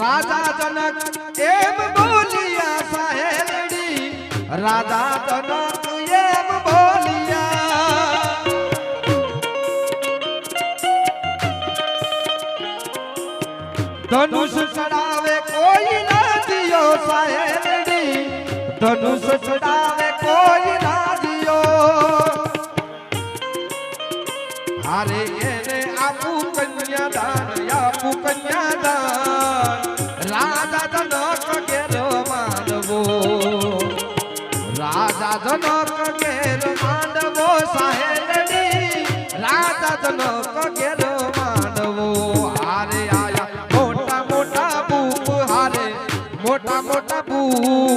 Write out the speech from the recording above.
રાજા જનક એમ બોલિયા સાહેલડી રાજા જનક એમ બોલિયા. ધનુષ ચડાવે કોઈ ના દિયો સાહેલડી ધનુષ ચડાવે કોઈ ના દિયો હારે એને આપું કન્યાદાન મોટા મોટા બૂપ હારે મોટા મોટા બૂપ